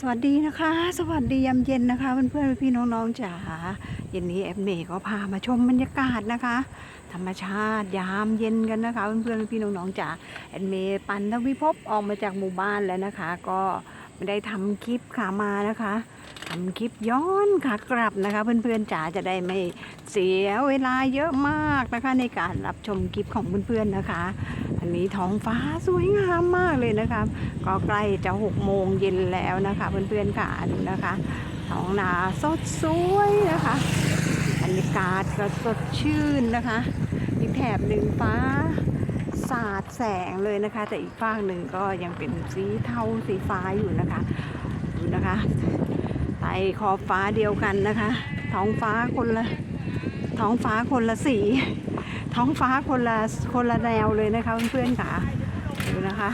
สวัสดีนะคะ สวัสดียามเย็นนะคะเพื่อนๆพี่น้องๆจ๋าเย็นนี้แอปเมย์ก็พามาชมบรรยากาศนะคะ ธรรมชาติยามเย็นกันนะคะเพื่อนๆพี่น้องๆจ๋าแอปเมย์ปันทวิภพออกมาจากหมู่บ้านแล้วนะคะ ก็ ไม่ได้ทำคลิปขามานะคะทำคลิปย้อนขากลับนะคะ เพื่อนๆจ๋าจะได้ไม่เสียเวลาเยอะมากนะคะ ในการรับชมคลิปของเพื่อนๆนะคะ อันนี้ท้องฟ้าสวยงามมากเลยนะคะก็ใกล้จะหกโมงเย็นแล้วนะคะ เพื่อนๆค่ะดูนะคะท้องนาสดสวยนะคะบรรยากาศก็สดชื่นนะคะอีกแถบหนึ่งฟ้า สาดแสงเลยนะคะ แต่อีกฝากหนึ่งก็ยังเป็นสีเทาสีฟ้าอยู่นะคะดูนะคะใต้ขอบฟ้าเดียวกันนะคะ ท้องฟ้าคนละท้องฟ้าคนละสี ท้องฟ้าคนละคนละแนวเลยนะคะเพื่อนๆค่ะดูนะคะ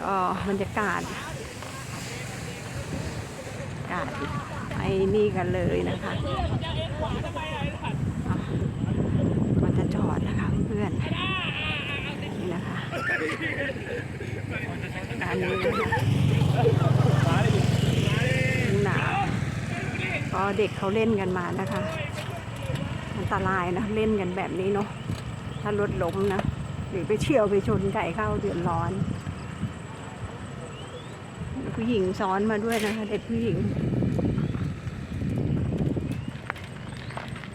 ก็บรรยากาศอากาศไอ้นี่กันเลยนะคะอะก็จะจอดนะคะเพื่อน ๆนี่นะคะด้านี้หนาวก็เด็กเขาเล่นกันมานะคะ อันตรายนะเล่นกันแบบนี้เนาะ ถ้ารถล้มนะหรือไปเฉี่ยวไปชนไก่เข้าเดือดร้อน ผู้หญิงซ้อนมาด้วยนะคะ เด็กผู้หญิง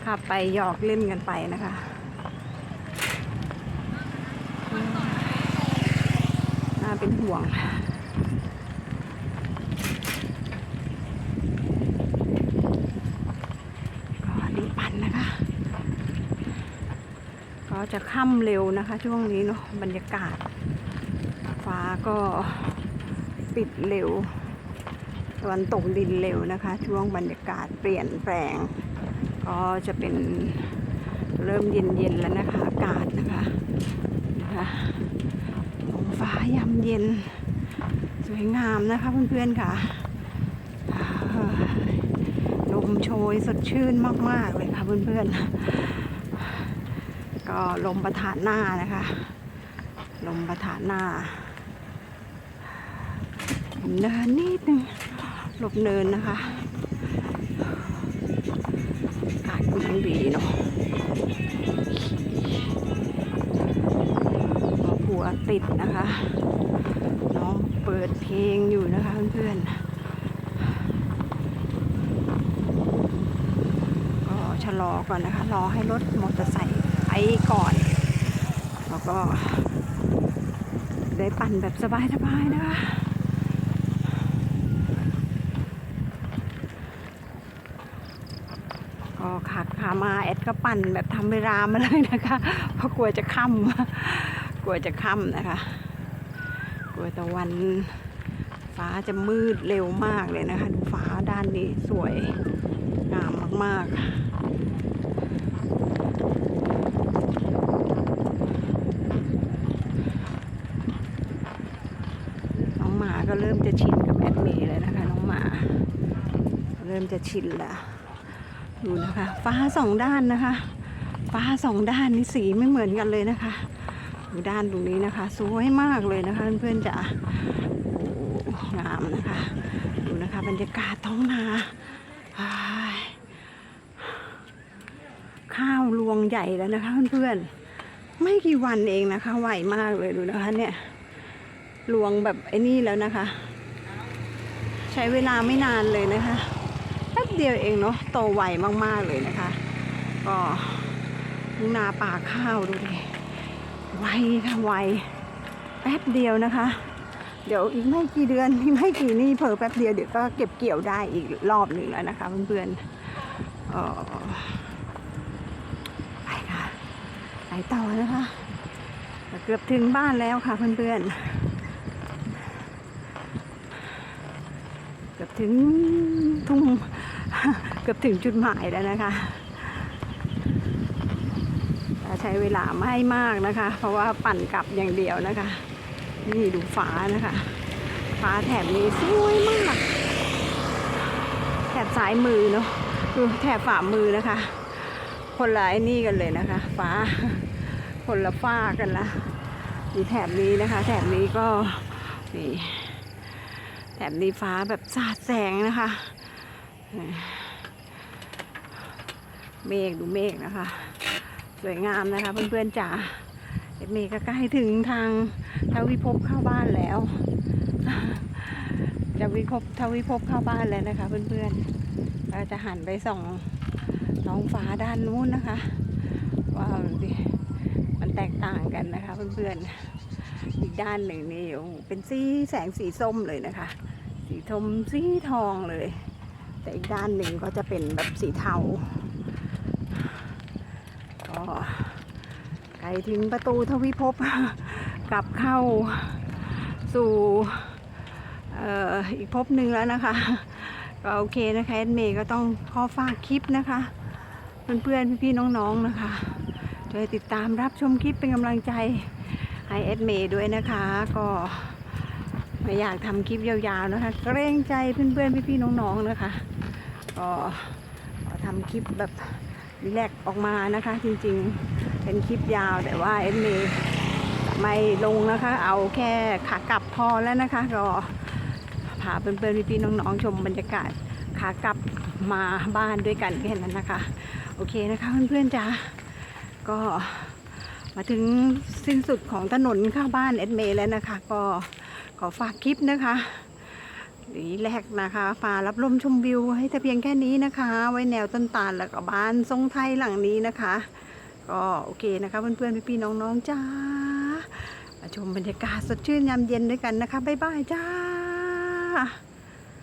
ขับไปหยอกเล่นกันไปนะคะ เป็นห่วงก็รีบปั่นนะคะ ก็จะค่ำเร็วนะคะ ช่วงนี้เนาะบรรยากาศ ฟ้าก็ปิดเร็วตะวันตกดินเร็วนะคะ ช่วงบรรยากาศเปลี่ยนแปลง ก็จะเป็นเริ่มเย็นๆแล้วนะคะ อากาศนะคะนะคะ ท้องฟ้ายามเย็น สวยงามนะคะเพื่อนๆค่ะลมโชยสดชื่นมากๆเลยค่ะเพื่อนๆ ก็ลมประทานหน้านะคะ ลมประทานหน้าเนินนิดนึงหลบเนินนะคะอากาศกำลังดีเนาะ ติดนะคะ น้องเปิดเพลงอยู่นะคะเพื่อนๆ ก็ชะลอก่อนนะคะ รอให้รถมอเตอร์ไซค์ไปก่อน แล้วก็ ได้ปั่นแบบสบายๆนะคะก็ขาขามาแอดก็ปั่นแบบทำเวลามาเลยนะคะ เพราะกลัวจะค่ำ กลัวจะค่ำนะคะ กลัวตะวันฟ้าจะมืดเร็วมากเลยนะคะ ดูฟ้าด้านนี้สวยงามมากๆน้องหมาก็เริ่มจะชินกับแอดเมย์เลยนะคะ น้องหมา เริ่มจะชินแล้วดูนะคะ ฟ้าสองด้านนะคะ ฟ้าสองด้านนี่สีไม่เหมือนกันเลยนะคะ ดูด้านตรงนี้นะคะ สวยมากเลยนะคะ เพื่อนๆจ๋าโอ้งามนะคะ ดูนะคะ บรรยากาศท้องนาข้าวรวงใหญ่แล้วนะคะ เพื่อนๆไม่กี่วันเองนะคะไหวมากเลยดูนะคะ เนี่ยลวงแบบไอ้นี่แล้วนะคะ ใช้เวลาไม่นานเลยนะคะแป๊บเดียวเองเนาะโตไวมากๆเลยนะคะ ก็ทุ่งนาป่าข้าวดูดิ ไวค่ะไวแป๊บเดียวนะคะ เดี๋ยวอีกไม่กี่เดือนอีกไม่กี่นี่เผลอแป๊บเดียวเดี๋ยวก็เก็บเกี่ยวได้อีกรอบหนึ่งแล้วนะคะเพื่อนๆไปค่ะไปต่อนะคะ เกือบถึงบ้านแล้วค่ะเพื่อนๆเกือบถึงทุ่งเกือบถึงจุดหมายแล้วนะคะ ใช้เวลาไม่มากนะคะ เพราะว่าปั่นกลับอย่างเดียวนะคะ นี่ดูฟ้านะคะ ฟ้าแถบนี้สวยมาก แถบซ้ายมือเนาะดูแถบฝ่ามือนะคะ คนละไอ้นี่กันเลยนะคะ ฟ้าคนละฝ้ากันละอยู่แถบนี้นะคะ แถบนี้ก็นี่แถมนี้ฟ้าแบบสาดแสงนะคะเมฆดูเมฆนะคะ สวยงามนะคะเพื่อนๆจ๋าเมฆก็ใกล้ถึงทางทวิภพเข้าบ้านแล้วจะวิภพทวิภพเข้าบ้านแล้วนะคะ เพื่อนๆเราจะหันไปส่องท้องฟ้าด้านนู้นนะคะว้าวดิมันแตกต่างกันนะคะ เพื่อนๆอีกด้านหนึ่งนี่โอ้โหเป็นสีแสงสีส้มเลยนะคะ สีทมสีทองเลย แต่อีกด้านหนึ่งก็จะเป็นแบบสีเทา ก็ไกลถึงประตูทวิภพกลับเข้าสู่อีกภพหนึ่งแล้วนะคะ ก็โอเคนะคะแอดเมย์ก็ต้องขอฝากคลิปนะคะ เพื่อนๆ พี่ๆ น้องๆ นะคะช่วยติดตามรับชมคลิปเป็นกำลังใจให้แอดเมย์ด้วยนะคะ ก็ไม่อยากทำคลิปยาวๆนะคะ เกรงใจเพื่อนๆ พี่ๆ น้องๆ นะคะ ก็ทำคลิปแบบ รีแลกออกมานะคะ จริงๆเป็นคลิปยาวแต่ว่าเอ็มเมย์ไม่ลงนะคะ เอาแค่ขากลับพอแล้วนะคะก็พาเพื่อนๆพี่ๆน้องๆชมบรรยากาศขากลับมาบ้านด้วยกันแค่นั้นนะคะ โอเคนะคะเพื่อนๆจ้าก็มาถึงสิ้นสุดของถนนข้าบ้านเอ็ดเมย์แล้วนะคะ ก็ขอฝากคลิปนะคะ นีแรกนะคะฝารับลมชมวิวให้แต่เพียงแค่นี้นะคะ ไว้แนวต้นตาลแล้วก็บ้านทรงไทยหลังนี้นะคะ ก็โอเคนะคะเพื่อนๆพี่ๆน้องๆจ้ามาชมบรรยากาศสดชื่นยามเย็นด้วยกันนะคะบ๊ายบายจ้า